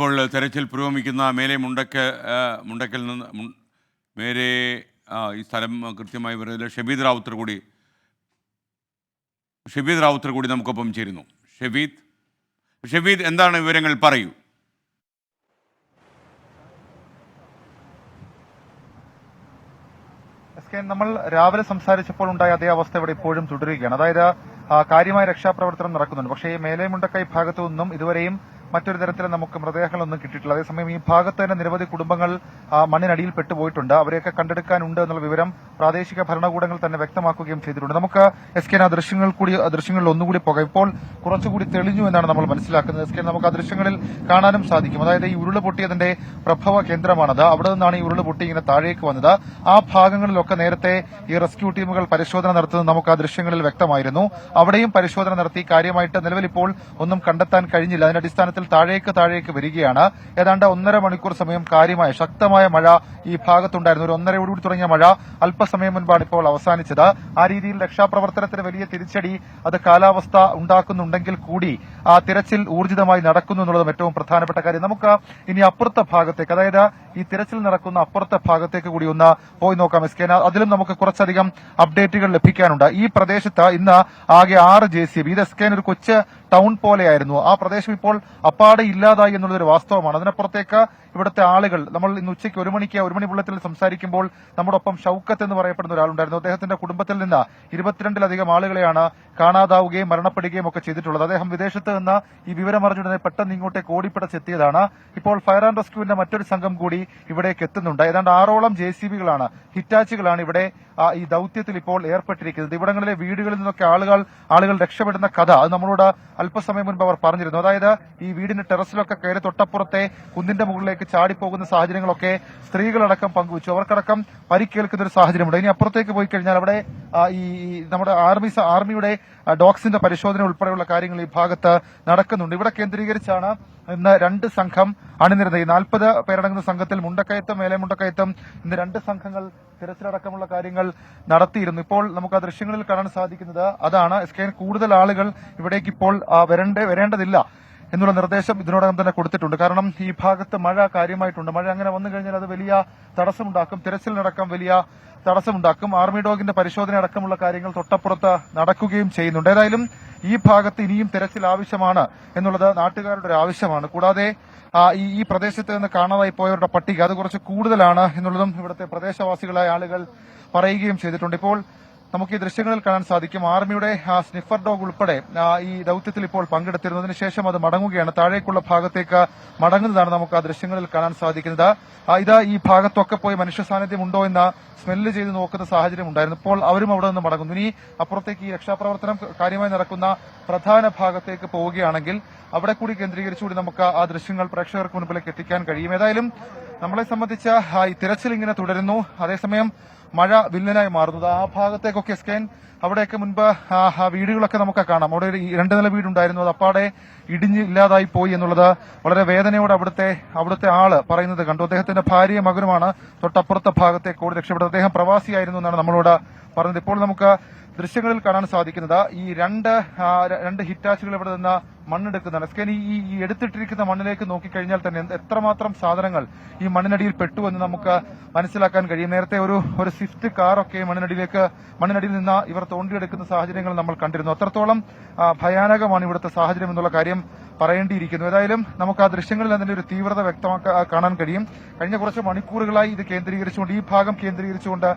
ഇപ്പോൾ തെരച്ചിൽ പുരോഗമിക്കുന്ന മേലെ മുണ്ടക്ക് മുണ്ടക്കൽ നിന്ന് മേരെ ഈ സ്ഥലം കൃത്യമായി പറയുന്നത് ഷബീദ് റാവുത്തർ കൂടി ഷബീദ് റാവുത്തർ കൂടി നമുക്കൊപ്പം ചേരുന്നു. ഷബീദ് ഷബീദ് എന്താണ് വിവരങ്ങൾ പറയൂ. നമ്മൾ രാവിലെ സംസാരിച്ചപ്പോൾ ഉണ്ടായ അതേ അവസ്ഥ ഇവിടെ ഇപ്പോഴും തുടരുകയാണ്. അതായത് കാര്യമായ രക്ഷാപ്രവർത്തനം നടക്കുന്നുണ്ട്. പക്ഷേ ഈ മേലേമുണ്ടക്കൈ ഭാഗത്തു നിന്നും ഇതുവരെയും മറ്റൊരു തരത്തിൽ നമുക്ക് മൃതദേഹങ്ങളൊന്നും കിട്ടിയിട്ടില്ല. അതേസമയം ഈ ഭാഗത്ത് തന്നെ നിരവധി കുടുംബങ്ങൾ മണ്ണിനടിയിൽ പെട്ടുപോയിട്ടുണ്ട്. അവരെയൊക്കെ കണ്ടെടുക്കാനുണ്ട് എന്നുള്ള വിവരം പ്രാദേശിക ഭരണകൂടങ്ങൾ തന്നെ വ്യക്തമാക്കുകയും ചെയ്തിട്ടുണ്ട്. നമുക്ക് എസ് കെ ആ ദൃശ്യങ്ങൾ കൂടി ദൃശ്യങ്ങളിൽ ഒന്നുകൂടി പോകാം. ഇപ്പോൾ കുറച്ചുകൂടി തെളിഞ്ഞു എന്നാണ് നമ്മൾ മനസ്സിലാക്കുന്നത്. എസ് കെ നമുക്ക് ആ ദൃശ്യങ്ങളിൽ കാണാനും സാധിക്കും. അതായത് ഈ ഉരുൾ പൊട്ടിയതിന്റെ പ്രഭവ കേന്ദ്രമാണത് അവിടെ നിന്നാണ് ഈ ഉരുൾ പൊട്ടി ഇങ്ങനെ താഴേക്ക് വന്നത്. ആ ഭാഗങ്ങളിലൊക്കെ നേരത്തെ ഈ റെസ്ക്യൂ ടീമുകൾ പരിശോധന നടത്തുന്നത് നമുക്ക് ആ ദൃശ്യങ്ങളിൽ വ്യക്തമായിരുന്നു. അവിടെയും പരിശോധന നടത്തി. കാര്യമായിട്ട് നിലവിൽ ഇപ്പോൾ ഒന്നും കണ്ടെത്താൻ കഴിഞ്ഞില്ല. അതിന്റെ അടിസ്ഥാനത്തിൽ താഴേക്ക് താഴേക്ക് വരികയാണ്. ഏതാണ്ട് ഒന്നര മണിക്കൂർ സമയം കാര്യമായ ശക്തമായ മഴ ഈ ഭാഗത്തുണ്ടായിരുന്നു. ഒരു ഒന്നരയോടുകൂടി തുടങ്ങിയ മഴ അല്പസമയം മുൻപാണ് ഇപ്പോൾ അവസാനിച്ചത്. ആ രീതിയിൽ രക്ഷാപ്രവർത്തനത്തിന് വലിയ തിരിച്ചടി അത് കാലാവസ്ഥ ഉണ്ടാക്കുന്നുണ്ടെങ്കിൽ കൂടി ആ തിരച്ചിൽ ഊർജിതമായി നടക്കുന്നു എന്നുള്ളതും ഏറ്റവും പ്രധാനപ്പെട്ട കാര്യം. നമുക്ക് ഇനി അപ്പുറത്തെ ഭാഗത്തേക്ക് അതായത് ഈ തിരച്ചിൽ നടക്കുന്ന അപ്പുറത്തെ ഭാഗത്തേക്ക് കൂടി ഒന്ന് പോയി നോക്കാം എസ് കെ. അതിലും നമുക്ക് കുറച്ചധികം അപ്ഡേറ്റുകൾ ലഭിക്കാനുണ്ട്. ഈ പ്രദേശത്ത് ഇന്ന് ആകെ ആറ് ജെ സി ബി. ഇത് എസ് കെ ഒരു കൊച്ച് ടൗൺ പോലെയായിരുന്നു. ആ പ്രദേശം ഇപ്പോൾ അപ്പാടെ ഇല്ലാതായി എന്നുള്ളതൊരു വാസ്തവമാണ്. അതിനപ്പുറത്തേക്ക് ഇവിടുത്തെ ആളുകൾ നമ്മൾ ഇന്ന് ഉച്ചയ്ക്ക് ഒരു മണിക്ക് ഒരു മണി ബുള്ളറ്റിൽ സംസാരിക്കുമ്പോൾ നമ്മുടെ ഒപ്പം ഷൌക്കത്ത് എന്ന് പറയപ്പെടുന്ന ഒരാളുണ്ടായിരുന്നു. അദ്ദേഹത്തിന്റെ കുടുംബത്തിൽ നിന്ന് ഇരുപത്തിരണ്ടിലധികം ആളുകളെയാണ് കാണാതാവുകയും മരണപ്പെടുകയും ഒക്കെ ചെയ്തിട്ടുള്ളത്. അദ്ദേഹം വിദേശത്ത് നിന്ന് ഈ വിവരമറിഞ്ഞുടനെ പെട്ടെന്ന് ഇങ്ങോട്ടേക്ക് ഓടിപ്പിടച്ചെത്തിയതാണ്. ഇപ്പോൾ ഫയർ ആൻഡ് റെസ്ക്യൂവിന്റെ മറ്റൊരു സംഘം കൂടി ഇവിടേക്ക് എത്തുന്നുണ്ട്. ഏതാണ്ട് ആറോളം ജെ സി ബികളാണ് ഹിറ്റാച്ചുകളാണ് ഇവിടെ ഈ ദൌത്യത്തിൽ ഇപ്പോൾ ഏർപ്പെട്ടിരിക്കുന്നത്. ഇവിടങ്ങളിലെ വീടുകളിൽ നിന്നൊക്കെ ആളുകൾ ആളുകൾ രക്ഷപ്പെടുന്ന കഥ അത് നമ്മളോട് അല്പസമയം മുൻപ് അവർ പറഞ്ഞിരുന്നു. അതായത് ഈ വീടിന്റെ ടെറസിലൊക്കെ കയറി തൊട്ടപ്പുറത്തെ കുന്നിന്റെ മുകളിലേക്ക് ചാടിപ്പോകുന്ന സാഹചര്യങ്ങളൊക്കെ സ്ത്രീകളടക്കം പങ്കുവച്ചു. അവർക്കടക്കം പരിക്കേൽക്കുന്ന ഒരു സാഹചര്യമുണ്ട് ഇനി അപ്പുറത്തേക്ക് പോയി കഴിഞ്ഞാൽ അവിടെ ഈ നമ്മുടെ ആർമി ആർമിയുടെ ഡോക്സിന്റെ പരിശോധന ഉൾപ്പെടെയുള്ള കാര്യങ്ങൾ ഈ ഭാഗത്ത് നടക്കുന്നുണ്ട്. ഇവിടെ കേന്ദ്രീകരിച്ചാണ് ഇന്ന് രണ്ട് സംഘം അണിനിരുന്നത്. ഈ നാൽപ്പത് പേരടങ്ങുന്ന സംഘത്തിൽ മുണ്ടക്കയത്തും മേലെ മുണ്ടക്കയത്തും ഇന്ന് രണ്ട് സംഘങ്ങൾ തിരച്ചിലടക്കമുള്ള കാര്യങ്ങൾ നടത്തിയിരുന്നു. ഇപ്പോൾ നമുക്ക് ആ ദൃശ്യങ്ങളിൽ കാണാൻ സാധിക്കുന്നത് അതാണ്. എസ് കൂടുതൽ ആളുകൾ ഇവിടേക്ക് ഇപ്പോൾ വരേണ്ടതില്ല. എന്നുള്ള നിർദ്ദേശം ഇതിനോടകം തന്നെ കൊടുത്തിട്ടുണ്ട്. കാരണം ഈ ഭാഗത്ത് മഴ കാര്യമായിട്ടുണ്ട്. മഴ അങ്ങനെ വന്നു കഴിഞ്ഞാൽ അത് വലിയ തടസ്സമുണ്ടാക്കും. തിരച്ചിലിനടക്കം വലിയ തടസ്സമുണ്ടാക്കും. ആർമി ഡോഗിന്റെ പരിശോധന അടക്കമുള്ള കാര്യങ്ങൾ തൊട്ടപ്പുറത്ത് നടക്കുകയും ചെയ്യുന്നുണ്ട്. ഏതായാലും ഈ ഭാഗത്ത് ഇനിയും തിരച്ചിൽ ആവശ്യമാണ് എന്നുള്ളത് നാട്ടുകാരുടെ ഒരു ആവശ്യമാണ്. കൂടാതെ ഈ ഈ പ്രദേശത്ത് നിന്ന് കാണാതായി പോയവരുടെ പട്ടിക അത് കുറച്ച് കൂടുതലാണ് എന്നുള്ളതും ഇവിടുത്തെ പ്രദേശവാസികളായ ആളുകൾ പറയുകയും ചെയ്തിട്ടുണ്ട്. ഇപ്പോൾ നമുക്ക് ഈ ദൃശ്യങ്ങളിൽ കാണാൻ സാധിക്കും. ആർമിയുടെ സ്നിഫർ ഡോഗ് ഉൾപ്പെടെ ഈ ദൌത്യത്തിൽ ഇപ്പോൾ പങ്കെടുത്തിരുന്നതിന് ശേഷം അത് മടങ്ങുകയാണ്. താഴേക്കുള്ള ഭാഗത്തേക്ക് മടങ്ങുന്നതാണ് നമുക്ക് ആ ദൃശ്യങ്ങളിൽ കാണാൻ സാധിക്കുന്നത്. ഇതാ ഈ ഭാഗത്തൊക്കെ പോയി മനുഷ്യ സാന്നിധ്യം ഉണ്ടോ എന്ന സ്മെല്ല് ചെയ്ത് നോക്കുന്ന സാഹചര്യം ഉണ്ടായിരുന്നു. ഇപ്പോൾ അവരും അവിടെ നിന്ന് മടങ്ങുന്നു. ഇനി അപ്പുറത്തേക്ക് ഈ രക്ഷാപ്രവർത്തനം കാര്യമായി നടക്കുന്ന പ്രധാന ഭാഗത്തേക്ക് പോവുകയാണെങ്കിൽ അവിടെ കൂടി കേന്ദ്രീകരിച്ചുകൂടി നമുക്ക് ആ ദൃശ്യങ്ങൾ പ്രേക്ഷകർക്ക് മുൻപിലേക്ക് എത്തിക്കാൻ കഴിയും. ഏതായാലും നമ്മളെ സംബന്ധിച്ച ഈ തിരച്ചിൽ ഇങ്ങനെ തുടരുന്നു. അതേസമയം മഴ വില്ലനായി മാറുന്നത്. ആ ഭാഗത്തേക്കൊക്കെ സ്കാൻ അവിടെയൊക്കെ മുൻപ് വീടുകളൊക്കെ നമുക്ക് കാണാം. അവിടെ രണ്ട് നില വീടുണ്ടായിരുന്നു. അത് അപ്പാടെ ഇടിഞ്ഞ് ഇല്ലാതായി പോയി എന്നുള്ളത് വളരെ വേദനയോടെ അവിടുത്തെ അവിടുത്തെ ആൾ പറയുന്നത് കണ്ടു. അദ്ദേഹത്തിന്റെ ഭാര്യയും മകനുമാണ് തൊട്ടപ്പുറത്തെ ഭാഗത്തെ ഓടി രക്ഷപ്പെട്ടത്. അദ്ദേഹം പ്രവാസിയായിരുന്നു എന്നാണ് നമ്മളോട് പറഞ്ഞത്. ഇപ്പോൾ നമുക്ക് ദൃശ്യങ്ങളിൽ കാണാൻ സാധിക്കുന്നത് ഈ രണ്ട് രണ്ട് ഹിറ്റാച്ചുകൾ ഇവിടെ നിന്ന് മണ്ണെടുക്കുന്നതാണ്. സ്കാൻ ഈ എടുത്തിട്ടിരിക്കുന്ന മണ്ണിലേക്ക് നോക്കിക്കഴിഞ്ഞാൽ തന്നെ എത്രമാത്രം സാധനങ്ങൾ ഈ മണ്ണിനടിയിൽ പെട്ടു എന്ന് നമുക്ക് മനസ്സിലാക്കാൻ കഴിയും. നേരത്തെ ഒരു ഒരു സ്വിഫ്റ്റ് കാറൊക്കെ മണ്ണിനടിയിലേക്ക് മണ്ണിനടിയിൽ നിന്ന് ഇവർ തോണ്ടിയെടുക്കുന്ന സാഹചര്യങ്ങൾ നമ്മൾ കണ്ടിരുന്നു. അത്രത്തോളം ഭയാനകമാണ് ഇവിടുത്തെ സാഹചര്യം എന്നുള്ള കാര്യം പറയേണ്ടിയിരിക്കുന്നു. ഏതായാലും നമുക്ക് ആ ദൃശ്യങ്ങളിൽ അതിന്റെ ഒരു തീവ്രത വ്യക്തമാക്കാൻ കാണാൻ കഴിയും. കഴിഞ്ഞ കുറച്ച് മണിക്കൂറുകളായി ഇത് കേന്ദ്രീകരിച്ചുകൊണ്ട് ഈ ഭാഗം കേന്ദ്രീകരിച്ചുകൊണ്ട്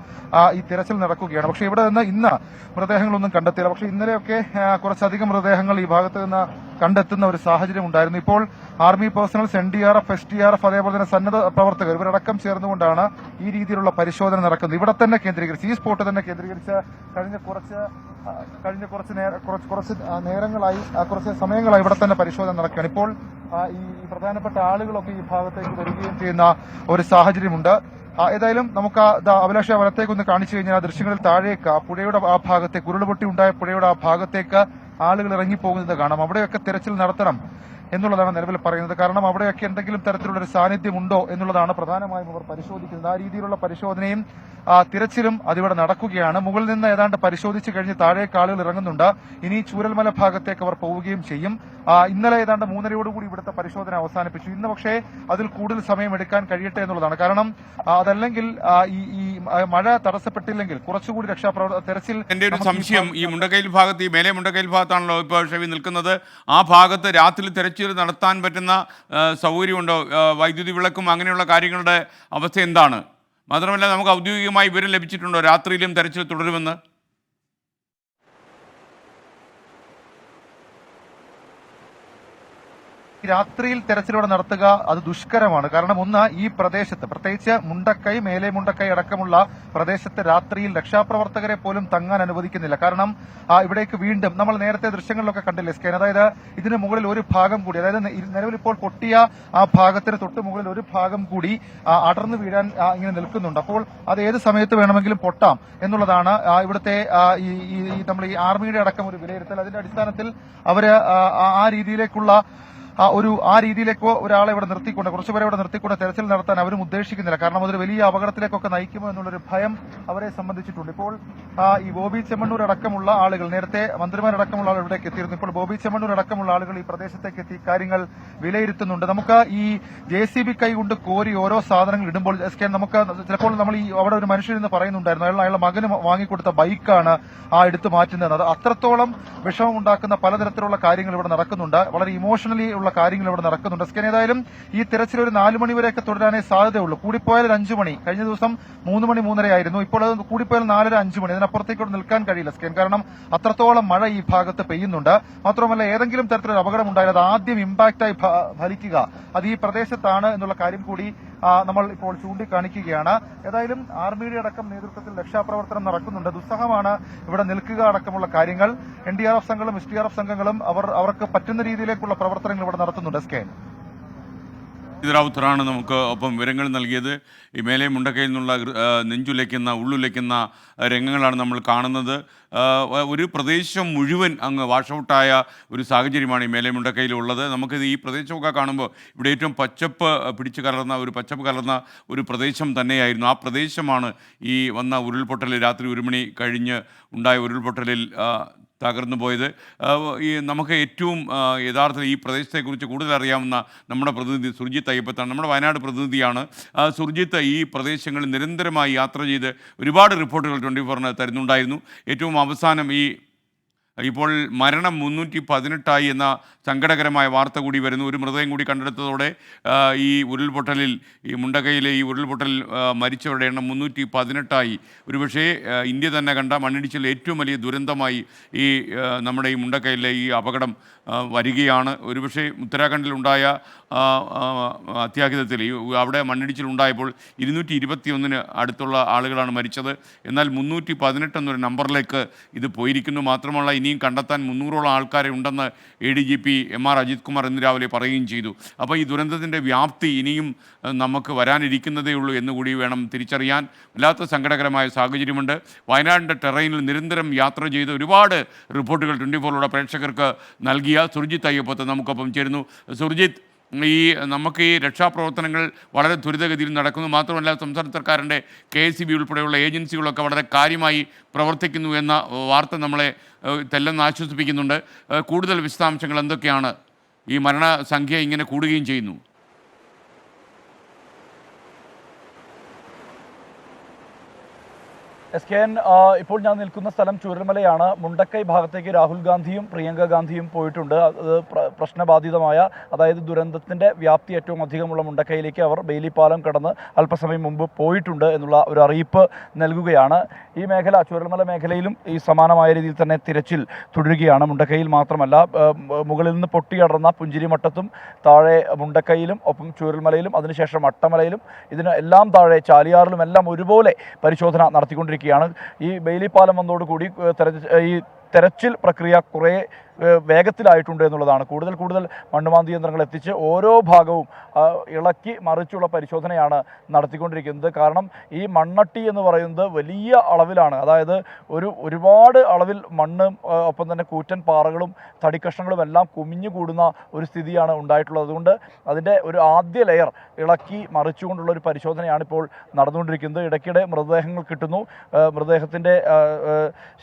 ഈ തിരച്ചിൽ നടക്കുകയാണ്. പക്ഷേ ഇവിടെ നിന്ന് ഇന്ന് മൃതദേഹങ്ങളൊന്നും കണ്ടെത്തിയില്ല. പക്ഷേ ഇന്നലെയൊക്കെ കുറച്ചധികം മൃതദേഹങ്ങൾ ഈ ഭാഗത്ത് നിന്ന് കണ്ടെത്തുന്ന ഒരു സാഹചര്യം ഉണ്ടായിരുന്നു. ഇപ്പോൾ army personnels N D R F S D R F അതേപോലെ തന്നെ സന്നദ്ധ പ്രവർത്തകർ ഇവരടക്കം ചേർന്നുകൊണ്ടാണ് ഈ രീതിയിലുള്ള പരിശോധന നടക്കുന്നത്. ഇവിടെ തന്നെ കേന്ദ്രീകരിച്ച് ഈ സ്പോട്ട് തന്നെ കേന്ദ്രീകരിച്ച് കഴിഞ്ഞ കുറച്ച് കഴിഞ്ഞ കുറച്ച് കുറച്ച് കുറച്ച് നേരങ്ങളായി കുറച്ച് സമയങ്ങളായി ഇവിടെ തന്നെ പരിശോധന നടക്കുകയാണ്. ഇപ്പോൾ ഈ പ്രധാനപ്പെട്ട ആളുകളൊക്കെ ഈ ഭാഗത്തേക്ക് വരികയും ചെയ്യുന്ന ഒരു സാഹചര്യമുണ്ട്. ഏതായാലും നമുക്ക് അഭിലാഷ വനത്തേക്കൊന്ന് കാണിച്ചു കഴിഞ്ഞാൽ ആ ദൃശ്യങ്ങളിൽ താഴേക്ക് ആ പുഴയുടെ ആ ഭാഗത്തേക്ക് ഉരുൾപൊട്ടി ഉണ്ടായ പുഴയുടെ ആ ഭാഗത്തേക്ക് ആളുകൾ ഇറങ്ങിപ്പോകുന്നത് കാണാം. അവിടെയൊക്കെ തെരച്ചിൽ നടത്തണം എന്നുള്ളതാണ് നിലവിൽ പറയുന്നത്. കാരണം അവിടെയൊക്കെ എന്തെങ്കിലും തരത്തിലുള്ള ഒരു സാന്നിധ്യം ഉണ്ടോ എന്നുള്ളതാണ് പ്രധാനമായും അവർ പരിശോധിക്കുന്നത്. ആ രീതിയിലുള്ള പരിശോധനയും തിരച്ചിലും അതിവിടെ നടക്കുകയാണ്. മുകളിൽ നിന്ന് ഏതാണ്ട് പരിശോധിച്ച് കഴിഞ്ഞ് താഴേക്ക് ആളുകൾ ഇറങ്ങുന്നുണ്ട്. ഇനി ചൂരൽമല ഭാഗത്തേക്ക് അവർ പോവുകയും ചെയ്യും. ഇന്നലെ ഏതാണ്ട് മൂന്നരയോടുകൂടി ഇവിടുത്തെ പരിശോധന അവസാനിപ്പിച്ചു. ഇന്ന് പക്ഷേ അതിൽ കൂടുതൽ സമയം എടുക്കാൻ കഴിയട്ടെ എന്നുള്ളതാണ്. കാരണം അതല്ലെങ്കിൽ ഈ മഴ തടസ്സപ്പെട്ടില്ലെങ്കിൽ കുറച്ചുകൂടി രക്ഷാപ്രവർത്തന തെരച്ചിൽ എന്റെ ഒരു സംശയം ഈ മുണ്ടക്കയിൽ ഭാഗത്ത് ഈ മേലെ മുണ്ടക്കയിൽ ഭാഗത്താണല്ലോ ഇപ്പോൾ ഷെവി നിൽക്കുന്നത്. ആ ഭാഗത്ത് രാത്രി തെരച്ചിൽ നടത്താൻ പറ്റുന്ന സൗകര്യമുണ്ടോ? വൈദ്യുതി വിളക്കും അങ്ങനെയുള്ള കാര്യങ്ങളുടെ അവസ്ഥ എന്താണ്? മാത്രമല്ല നമുക്ക് ഔദ്യോഗികമായി വിവരം ലഭിച്ചിട്ടുണ്ടോ രാത്രിയിലും തെരച്ചിൽ തുടരുമെന്ന്? രാത്രിയിൽ തെരച്ചിലൂടെ നടത്തുക അത് ദുഷ്കരമാണ്. കാരണം ഒന്ന് ഈ പ്രദേശത്ത് പ്രത്യേകിച്ച് മുണ്ടക്കൈ മേലെ മുണ്ടക്കൈ അടക്കമുള്ള പ്രദേശത്ത് രാത്രിയിൽ രക്ഷാപ്രവർത്തകരെ പോലും തങ്ങാൻ അനുവദിക്കുന്നില്ല. കാരണം ഇവിടേക്ക് വീണ്ടും നമ്മൾ നേരത്തെ ദൃശ്യങ്ങളിലൊക്കെ കണ്ടില്ലേ സ്കാൻ. അതായത് ഇതിന് മുകളിൽ ഒരു ഭാഗം കൂടി അതായത് നിലവിൽ ഇപ്പോൾ പൊട്ടിയ ആ ഭാഗത്തിന് തൊട്ട് മുകളിൽ ഒരു ഭാഗം കൂടി അടർന്നു വീഴാൻ ഇങ്ങനെ നിൽക്കുന്നുണ്ട്. അപ്പോൾ അത് ഏത് സമയത്ത് വേണമെങ്കിലും പൊട്ടാം എന്നുള്ളതാണ് ഇവിടുത്തെ ഈ നമ്മൾ ഈ ആർമിയുടെ അടക്കം ഒരു വിലയിരുത്തൽ. അതിന്റെ അടിസ്ഥാനത്തിൽ അവർ ആ, രീതിയിലേക്കുള്ള ഒരു ആ രീതിയിലേക്കോ ഒരാളെ ഇവിടെ നിർത്തിക്കൊണ്ട് കുറച്ചുപേരെ ഇവിടെ നിർത്തിക്കൊണ്ട് തെരച്ചിൽ നടത്താൻ അവരും ഉദ്ദേശിക്കുന്നില്ല. കാരണം അതൊരു വലിയ അപകടത്തിലേക്കൊക്കെ നയിക്കുമോ എന്നുള്ളൊരു ഭയം അവരെ സംബന്ധിച്ചിട്ടുണ്ട്. ഇപ്പോൾ ഈ ബോബി ചെമ്മണ്ണൂർ അടക്കമുള്ള ആളുകൾ നേരത്തെ മന്ത്രിമാരടക്കമുള്ള ആളുകൾ ഇവിടേക്ക് എത്തിയിരുന്നു. ഇപ്പോൾ ബോബി ചെമ്മണ്ണൂർ അടക്കമുള്ള ആളുകൾ ഈ പ്രദേശത്തേക്ക് എത്തി കാര്യങ്ങൾ വിലയിരുത്തുന്നുണ്ട്. നമുക്ക് ഈ ജെ സി ബി കൈ കൊണ്ട് കോരി ഓരോ സാധനങ്ങൾ ഇടുമ്പോൾ നമുക്ക് ചിലപ്പോൾ നമ്മൾ ഈ അവിടെ ഒരു മനുഷ്യൻ എന്ന് പറയുന്നുണ്ടായിരുന്നു. അയാൾ അയാളുടെ മകന് വാങ്ങിക്കൊടുത്ത ബൈക്കാണ് ആ എടുത്തു മാറ്റുന്നത് അത് അത്രത്തോളം വിഷമം ഉണ്ടാക്കുന്ന പലതരത്തിലുള്ള കാര്യങ്ങൾ ഇവിടെ നടക്കുന്നുണ്ട്. വളരെ ഇമോഷണലി ഉള്ള കാര്യങ്ങൾ ഇവിടെ നടക്കുന്നുണ്ട്. സ്കാൻ ഏതായാലും ഈ തിരച്ചിൽ ഒരു നാല് മണിവരെയൊക്കെ തുടരാനേ സാധ്യതയുള്ളൂ. കൂടിപ്പോയാൽ അഞ്ചു മണി. കഴിഞ്ഞ ദിവസം മൂന്ന് മണി മൂന്നര ആയിരുന്നു. ഇപ്പോൾ അത് കൂടിപ്പോയാൽ നാലര അഞ്ചു മണി. അതിനപ്പുറത്തേക്ക് ഇവിടെ നിൽക്കാൻ കഴിയില്ല സ്കാൻ കാരണം അത്രത്തോളം മഴ ഈ ഭാഗത്ത് പെയ്യുന്നുണ്ട്. മാത്രമല്ല ഏതെങ്കിലും തരത്തിലൊരു അപകടം ഉണ്ടായാൽ അത് ആദ്യം ഇമ്പാക്റ്റായി ഫലിക്കുക. അത് ഈ പ്രദേശത്താണ് എന്നുള്ള കാര്യം കൂടി നമ്മൾ ഇപ്പോൾ ചൂണ്ടിക്കാണിക്കുകയാണ്. ഏതായാലും ആർമിയുടെ അടക്കം നേതൃത്വത്തിൽ രക്ഷാപ്രവർത്തനം നടക്കുന്നുണ്ട്. ദുസ്സഹമാണ് ഇവിടെ നിൽക്കുക അടക്കമുള്ള കാര്യങ്ങൾ. എൻ ഡി ആർ എഫ് സംഘങ്ങളും എസ് ഡി ആർ എഫ് സംഘങ്ങളും അവർ അവർക്ക് പറ്റുന്ന രീതിയിലേക്കുള്ള പ്രവർത്തനങ്ങൾ ഇവിടെ നടത്തുന്നുണ്ട്. S K. റാവുത്തറാണ് നമുക്ക് ഒപ്പം വിവരങ്ങൾ നൽകിയത്. ഈ മേലെ മുണ്ടക്കയിൽ നിന്നുള്ള നെഞ്ചുലയ്ക്കുന്ന ഉള്ളുലയ്ക്കുന്ന രംഗങ്ങളാണ് നമ്മൾ കാണുന്നത്. ഒരു പ്രദേശം മുഴുവൻ അങ്ങ് വാഷൗട്ടായ ഒരു സാഹചര്യമാണ് ഈ മേലെ മുണ്ടക്കയിലുള്ളത് നമുക്കിത് ഈ പ്രദേശമൊക്കെ കാണുമ്പോൾ ഇവിടെ ഏറ്റവും പച്ചപ്പ് പിടിച്ചു കലർന്ന ഒരു പച്ചപ്പ് കലർന്ന ഒരു പ്രദേശം തന്നെയായിരുന്നു. ആ പ്രദേശമാണ് ഈ വന്ന ഉരുൾപൊട്ടൽ രാത്രി ഒരു മണി കഴിഞ്ഞ് ഉണ്ടായ ഉരുൾപൊട്ടലിൽ തകർന്നു പോയത്. ഈ നമുക്ക് ഏറ്റവും യഥാർത്ഥത്തിൽ ഈ പ്രദേശത്തെക്കുറിച്ച് കൂടുതൽ അറിയാവുന്ന നമ്മുടെ പ്രതിനിധി സുർജിത്ത് അയ്യപ്പത്താണ്. നമ്മുടെ വയനാട് പ്രതിനിധിയാണ്. സുർജിത്ത് ഈ പ്രദേശങ്ങളിൽ നിരന്തരമായി യാത്ര ചെയ്ത് ഒരുപാട് റിപ്പോർട്ടുകൾ ട്വന്റി ഫോറിന് തരുന്നുണ്ടായിരുന്നു. ഏറ്റവും അവസാനം ഈ ഇപ്പോൾ മരണം മുന്നൂറ്റി പതിനെട്ടായി എന്ന സങ്കടകരമായ വാർത്ത കൂടി വരുന്നു. ഒരു മൃതദേഹം കൂടി കണ്ടെടുത്തതോടെ ഈ ഉരുൾപൊട്ടലിൽ ഈ മുണ്ടകയിലെ ഈ ഉരുൾപൊട്ടലിൽ മരിച്ചവരുടെ എണ്ണം മുന്നൂറ്റി പതിനെട്ടായി ഒരുപക്ഷേ ഇന്ത്യ തന്നെ കണ്ട മണ്ണിടിച്ചിൽ ഏറ്റവും വലിയ ദുരന്തമായി ഈ നമ്മുടെ ഈ മുണ്ടക്കയിലെ ഈ അപകടം വരികയാണ്. ഒരുപക്ഷേ ഉത്തരാഖണ്ഡിലുണ്ടായ അത്യാഹിതത്തിൽ ഈ അവിടെ മണ്ണിടിച്ചിലുണ്ടായപ്പോൾ ഇരുന്നൂറ്റി ഇരുപത്തിയൊന്നിന് അടുത്തുള്ള ആളുകളാണ് മരിച്ചത്. എന്നാൽ മുന്നൂറ്റി പതിനെട്ട് എന്നൊരു നമ്പറിലേക്ക് ഇത് പോയിരിക്കുന്നു. മാത്രമല്ല ഇനിയും കണ്ടെത്താൻ മുന്നൂറോളം ആൾക്കാരെ ഉണ്ടെന്ന് A D G P M R Ajith Kumar ഇന്ന് രാവിലെ പറയുകയും ചെയ്തു. അപ്പോൾ ഈ ദുരന്തത്തിന്റെ വ്യാപ്തി ഇനിയും നമുക്ക് വരാനിരിക്കുന്നതേ ഉള്ളൂ എന്നുകൂടി വേണം തിരിച്ചറിയാൻ. വല്ലാത്ത സങ്കടകരമായ സാഹചര്യമുണ്ട്. വയനാടിന്റെ ടെറൈനിൽ നിരന്തരം യാത്ര ചെയ്ത് ഒരുപാട് റിപ്പോർട്ടുകൾ ട്വന്റി ഫോറിലൂടെ പ്രേക്ഷകർക്ക് നൽകിയ സുർജിത്ത് അയ്യപ്പത്ത് നമുക്കൊപ്പം ചേരുന്നു. സുർജിത്ത് ഈ നമുക്ക് ഈ രക്ഷാപ്രവർത്തനങ്ങൾ വളരെ ത്വരിതഗതിയിൽ നടക്കുന്നു. മാത്രമല്ല സംസ്ഥാന സർക്കാരിന്റെ കെ എസ് ഉൾപ്പെടെയുള്ള ഏജൻസികളൊക്കെ വളരെ കാര്യമായി പ്രവർത്തിക്കുന്നു എന്ന വാർത്ത നമ്മളെ തെല്ലെന്ന് ആശ്വസിപ്പിക്കുന്നുണ്ട്. കൂടുതൽ വിശദാംശങ്ങൾ എന്തൊക്കെയാണ്? ഈ മരണസംഖ്യ ഇങ്ങനെ കൂടുകയും ചെയ്യുന്നു. എസ് കെ എൻ ഇപ്പോൾ ഞാൻ നിൽക്കുന്ന സ്ഥലം ചൂരൽമലയാണ് മുണ്ടക്കൈ ഭാഗത്തേക്ക് രാഹുൽ ഗാന്ധിയും പ്രിയങ്ക ഗാന്ധിയും പോയിട്ടുണ്ട്. അത് പ്ര- പ്രശ്നബാധിതമായ അതായത് ദുരന്തത്തിന്റെ വ്യാപ്തി ഏറ്റവും അധികമുള്ള മുണ്ടക്കൈയിലേക്ക് അവർ ബെയിലി പാലം കടന്ന് അല്പസമയം മുമ്പ് പോയിട്ടുണ്ട് എന്നുള്ള ഒരു അറിയിപ്പ് നൽകുകയാണ്. ഈ മേഖല ചൂരൽമല മേഖലയിലും ഈ സമാനമായ രീതിയിൽ തന്നെ തിരച്ചിൽ തുടരുകയാണ്. മുണ്ടക്കൈയിൽ മാത്രമല്ല മുകളിൽ നിന്ന് പൊട്ടിയടർന്ന പുഞ്ചിരിമട്ടത്തും താഴെ മുണ്ടക്കൈയിലും ഒപ്പം ചൂരൽമലയിലും അതിനുശേഷം അട്ടമലയിലും ഇതിന് എല്ലാം താഴെ ചാലിയാറിലും എല്ലാം ഒരുപോലെ പരിശോധന നടത്തിക്കൊണ്ടിരിക്കുകയാണ് ഈ ബെയിലി പാലം വന്നതോടുകൂടി ഈ തെരച്ചിൽ പ്രക്രിയ കുറേ വേഗത്തിലായിട്ടുണ്ട് എന്നുള്ളതാണ്. കൂടുതൽ കൂടുതൽ മണ്ണുമാന്തി യന്ത്രങ്ങൾ എത്തിച്ച് ഓരോ ഭാഗവും ഇളക്കി മറിച്ചുള്ള പരിശോധനയാണ് നടത്തിക്കൊണ്ടിരിക്കുന്നത്. കാരണം ഈ മണ്ണട്ടി എന്ന് പറയുന്നത് വലിയ അളവിലാണ്. അതായത് ഒരു ഒരുപാട് അളവിൽ മണ്ണും ഒപ്പം തന്നെ കൂറ്റൻ പാറകളും തടിക്കഷ്ണങ്ങളും എല്ലാം കുമിഞ്ഞു കൂടുന്ന ഒരു സ്ഥിതിയാണ് ഉണ്ടായിട്ടുള്ളത്. അതുകൊണ്ട് അതിന്റെ ഒരു ആദ്യ ലെയർ ഇളക്കി മറിച്ചുകൊണ്ടുള്ള ഒരു പരിശോധനയാണ് ഇപ്പോൾ നടന്നുകൊണ്ടിരിക്കുന്നത്. ഇടയ്ക്കിടെ മൃതദേഹങ്ങൾ കിട്ടുന്നു. മൃതദേഹത്തിന്റെ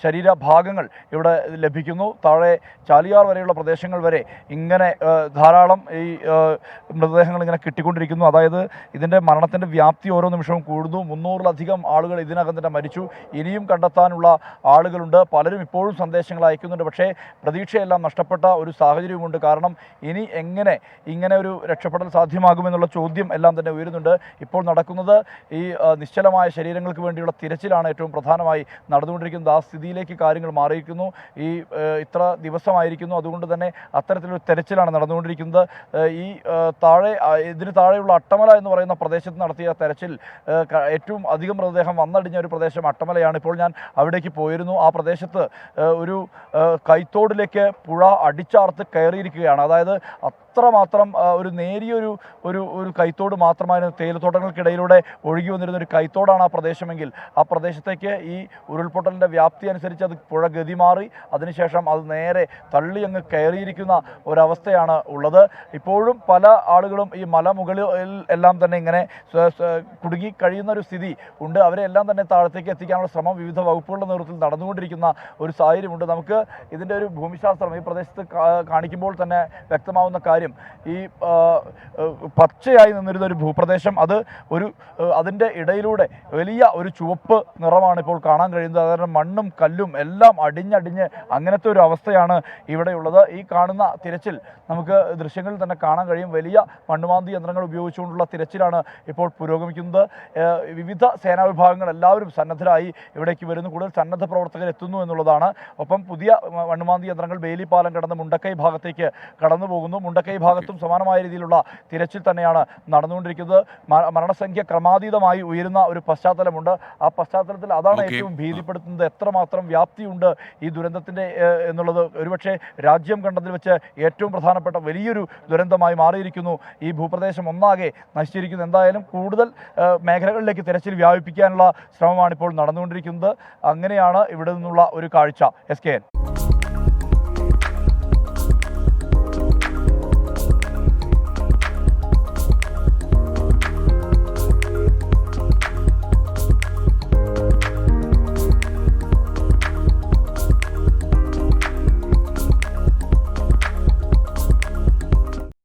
ശരീരഭാഗങ്ങൾ ഇവിടെ ഇവിടെ ലഭിക്കുന്നു. താഴെ ചാലിയാർ വരെയുള്ള പ്രദേശങ്ങൾ വരെ ഇങ്ങനെ ധാരാളം ഈ മൃതദേഹങ്ങൾ ഇങ്ങനെ കിട്ടിക്കൊണ്ടിരിക്കുന്നു. അതായത് ഇതിന്റെ മരണത്തിന്റെ വ്യാപ്തി ഓരോ നിമിഷവും കൂടുന്നു. മുന്നൂറിലധികം ആളുകൾ ഇതിനകം തന്നെ മരിച്ചു. ഇനിയും കണ്ടെത്താനുള്ള ആളുകളുണ്ട്. പലരും ഇപ്പോഴും സന്ദേശങ്ങൾ അയക്കുന്നുണ്ട്. പക്ഷേ പ്രതീക്ഷയെല്ലാം നഷ്ടപ്പെട്ട ഒരു സാഹചര്യമുണ്ട് കാരണം ഇനി എങ്ങനെ ഇങ്ങനെ ഒരു രക്ഷപ്പെടൽ സാധ്യമാകുമെന്നുള്ള ചോദ്യം എല്ലാം തന്നെ ഉയരുന്നുണ്ട്. ഇപ്പോൾ നടക്കുന്നത് ഈ നിശ്ചലമായ ശരീരങ്ങൾക്ക് വേണ്ടിയുള്ള തിരച്ചിലാണ് ഏറ്റവും പ്രധാനമായി നടന്നുകൊണ്ടിരിക്കുന്നത്. ആ സ്ഥിതിയിലേക്ക് കാര്യങ്ങൾ മാറിയിരിക്കുന്നു. ഈ ഇത്ര ദിവസമായിരിക്കുന്നു. അതുകൊണ്ട് തന്നെ അത്തരത്തിലൊരു തെരച്ചിലാണ് നടന്നുകൊണ്ടിരിക്കുന്നത്. ഈ താഴെ ഇതിന് താഴെയുള്ള അട്ടമല എന്ന് പറയുന്ന പ്രദേശത്ത് നടത്തിയ തെരച്ചിൽ ഏറ്റവും അധികം മൃതദേഹം വന്നടിഞ്ഞ ഒരു പ്രദേശം അട്ടമലയാണ്. ഇപ്പോൾ ഞാൻ അവിടേക്ക് പോയിരുന്നു. ആ പ്രദേശത്ത് ഒരു കൈത്തോടിലേക്ക് പുഴ അടിച്ചാർത്ത് കയറിയിരിക്കുകയാണ്. അതായത് അത്രമാത്രം ഒരു നേരിയൊരു ഒരു ഒരു കൈത്തോട് മാത്രമായിരുന്നു തേയിലത്തോട്ടങ്ങൾക്കിടയിലൂടെ ഒഴുകി വന്നിരുന്ന ഒരു കൈത്തോടാണ് ആ പ്രദേശമെങ്കിൽ. ആ പ്രദേശത്തേക്ക് ഈ ഉരുൾപൊട്ടലിന്റെ വ്യാപ്തി അനുസരിച്ച് അത് പുഴ ഗതി മാറി. അതിനുശേഷം അത് നേരെ തള്ളി അങ്ങ് കയറിയിരിക്കുന്ന ഒരവസ്ഥയാണ് ഉള്ളത്. ഇപ്പോഴും പല ആളുകളും ഈ മലമുകളിൽ എല്ലാം തന്നെ ഇങ്ങനെ കുടുങ്ങി കഴിയുന്ന ഒരു സ്ഥിതി ഉണ്ട്. അവരെ എല്ലാം തന്നെ താഴത്തേക്ക് എത്തിക്കാനുള്ള ശ്രമം വിവിധ വകുപ്പുകളുടെ നേതൃത്വത്തിൽ നടന്നുകൊണ്ടിരിക്കുന്ന ഒരു സാഹചര്യമുണ്ട്. നമുക്ക് ഇതിന്റെ ഒരു ഭൂമിശാസ്ത്രം ഈ പ്രദേശത്ത് കാണിക്കുമ്പോൾ തന്നെ വ്യക്തമാവുന്ന കാര്യം ഈ പച്ചയായി നിന്നിരുന്ന ഒരു ഭൂപ്രദേശം അത് ഒരു അതിന്റെ ഇടയിലൂടെ വലിയ ഒരു ചുവപ്പ് നിറമാണ് ഇപ്പോൾ കാണാൻ കഴിയുന്നത്. കാരണം മണ്ണും കല്ലും എല്ലാം അടിഞ്ഞടിഞ്ഞ് അങ്ങനത്തെ ഒരു അവസ്ഥയാണ് ഇവിടെയുള്ളത്. ഈ കാണുന്ന തിരച്ചിൽ നമുക്ക് ദൃശ്യങ്ങളിൽ തന്നെ കാണാൻ കഴിയും. വലിയ മണ്ണുമാന്തി യന്ത്രങ്ങൾ ഉപയോഗിച്ചുകൊണ്ടുള്ള തിരച്ചിലാണ് ഇപ്പോൾ പുരോഗമിക്കുന്നത്. വിവിധ സേനാ വിഭാഗങ്ങൾ എല്ലാവരും സന്നദ്ധരായി ഇവിടേക്ക് വരുന്നു. കൂടുതൽ സന്നദ്ധ പ്രവർത്തകർ എത്തുന്നു എന്നുള്ളതാണ്. ഒപ്പം പുതിയ മണ്ണുമാന്തി യന്ത്രങ്ങൾ വേലിപ്പാലം കടന്ന് മുണ്ടക്കൈ ഭാഗത്തേക്ക് കടന്നു പോകുന്നു. മുണ്ടക്കൈ ഭാഗത്തും സമാനമായ രീതിയിലുള്ള തിരച്ചിൽ തന്നെയാണ് നടന്നുകൊണ്ടിരിക്കുന്നത്. മരണസംഖ്യ ക്രമാതീതമായി ഉയരുന്ന ഒരു പശ്ചാത്തലമുണ്ട്. ആ പശ്ചാത്തലത്തിൽ അതാണ് ഏറ്റവും ഭീതിപ്പെടുത്തുന്നത്. എത്രമാത്രം വ്യാപ്തിയുണ്ട് ഈ ദുരന്തത്തിന്റെ എന്നുള്ളത് ഒരുപക്ഷെ രാജ്യം കണ്ടതിൽ വെച്ച് ഏറ്റവും പ്രധാനപ്പെട്ട വലിയൊരു ദുരന്തമായി മാറിയിരിക്കുന്നു. ഈ ഭൂപ്രദേശം ഒന്നാകെ നശിച്ചിരിക്കുന്നു. എന്തായാലും കൂടുതൽ മേഖലകളിലേക്ക് തിരച്ചിൽ വ്യാപിപ്പിക്കാനുള്ള ശ്രമമാണ് ഇപ്പോൾ നടന്നുകൊണ്ടിരിക്കുന്നത്. അങ്ങനെയാണ് ഇവിടെ നിന്നുള്ള ഒരു കാഴ്ച. S K N.